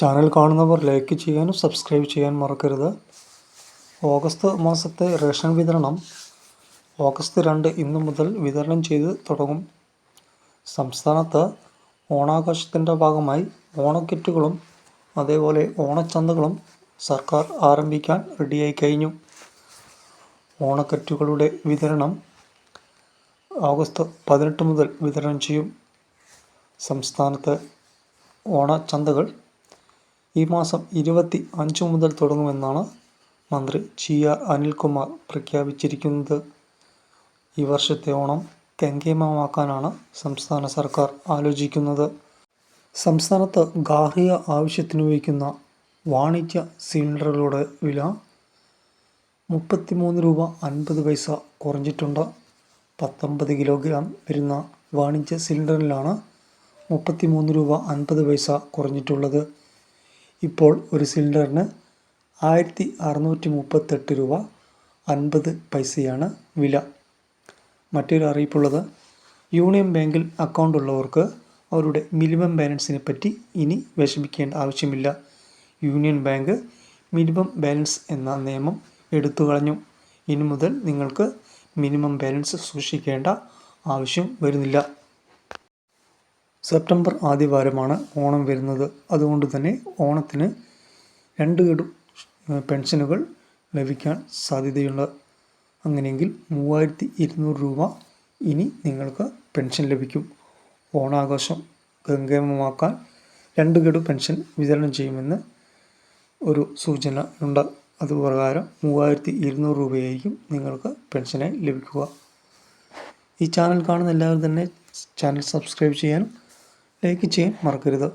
Channel കാണുന്നവർ like ചെയ്യാനും subscribe ചെയ്യാൻ മറക്കരുത്. ഓഗസ്റ്റ് മാസത്തെ റേഷൻ വിതരണം ഓഗസ്റ്റ് രണ്ട് ഇന്നു മുതൽ വിതരണം ചെയ്ത് തുടങ്ങും. സംസ്ഥാനത്ത് ഓണാഘോഷത്തിന്റെ ഭാഗമായി ഓണക്കിറ്റുകളും അതേപോലെ ഓണച്ചന്തകളും സർക്കാർ ആരംഭിക്കാൻ റെഡിയായി കഴിഞ്ഞു. ഓണക്കിറ്റുകളുടെ വിതരണം ഓഗസ്റ്റ് പതിനെട്ട് മുതൽ വിതരണം ചെയ്യും. സംസ്ഥാനത്ത് ഓണച്ചന്തകൾ ഈ മാസം ഇരുപത്തി അഞ്ച് മുതൽ തുടങ്ങുമെന്നാണ് മന്ത്രി ജി ആർ അനിൽകുമാർ പ്രഖ്യാപിച്ചിരിക്കുന്നത്. ഈ വർഷത്തെ ഓണം കെങ്കേമമാക്കാനാണ് സംസ്ഥാന സർക്കാർ ആലോചിക്കുന്നത്. സംസ്ഥാനത്ത് ഗാർഹിക ആവശ്യത്തിന് ഉപയോഗിക്കുന്ന വാണിജ്യ സിലിണ്ടറുകളുടെ വില മുപ്പത്തിമൂന്ന് രൂപ അൻപത് പൈസ കുറഞ്ഞിട്ടുണ്ട്. പത്തൊമ്പത് കിലോഗ്രാം വരുന്ന വാണിജ്യ സിലിണ്ടറിലാണ് മുപ്പത്തിമൂന്ന് രൂപ അൻപത് പൈസ കുറഞ്ഞിട്ടുള്ളത്. ഇപ്പോൾ ഒരു സിലിണ്ടറിന് ആയിരത്തി അറുന്നൂറ്റി മുപ്പത്തെട്ട് രൂപ അൻപത് പൈസയാണ് വില. മറ്റൊരു അറിയിപ്പുള്ളത് യൂണിയൻ ബാങ്കിൽ അക്കൗണ്ട് ഉള്ളവർക്ക് അവരുടെ മിനിമം ബാലൻസിനെ പറ്റി ഇനി വിഷമിക്കേണ്ട ആവശ്യമില്ല. യൂണിയൻ ബാങ്ക് മിനിമം ബാലൻസ് എന്ന നിയമം എടുത്തു കളഞ്ഞു. ഇനി മുതൽ നിങ്ങൾക്ക് മിനിമം ബാലൻസ് സൂക്ഷിക്കേണ്ട ആവശ്യം വരുന്നില്ല. സെപ്റ്റംബർ ആദ്യവാരമാണ് ഓണം വരുന്നത്. അതുകൊണ്ട് തന്നെ ഓണത്തിന് രണ്ട് ഗഡു പെൻഷനുകൾ ലഭിക്കാൻ സാധ്യതയുണ്ട്. അങ്ങനെയെങ്കിൽ മൂവായിരത്തി ഇരുന്നൂറ് രൂപ ഇനി നിങ്ങൾക്ക് പെൻഷൻ ലഭിക്കും. ഓണാഘോഷം ഗംഗേമമാക്കാൻ രണ്ട് ഗഡു പെൻഷൻ വിതരണം ചെയ്യുമെന്ന് ഒരു സൂചന ഉണ്ട്. അതുപ്രകാരം മൂവായിരത്തി ഇരുന്നൂറ് രൂപയായിരിക്കും നിങ്ങൾക്ക് പെൻഷനായി ലഭിക്കുക. ഈ ചാനൽ കാണുന്ന എല്ലാവരും തന്നെ ചാനൽ സബ്സ്ക്രൈബ് ചെയ്യാനും ലൈക്ക് ചെയ്യാൻ മറക്കരുത്.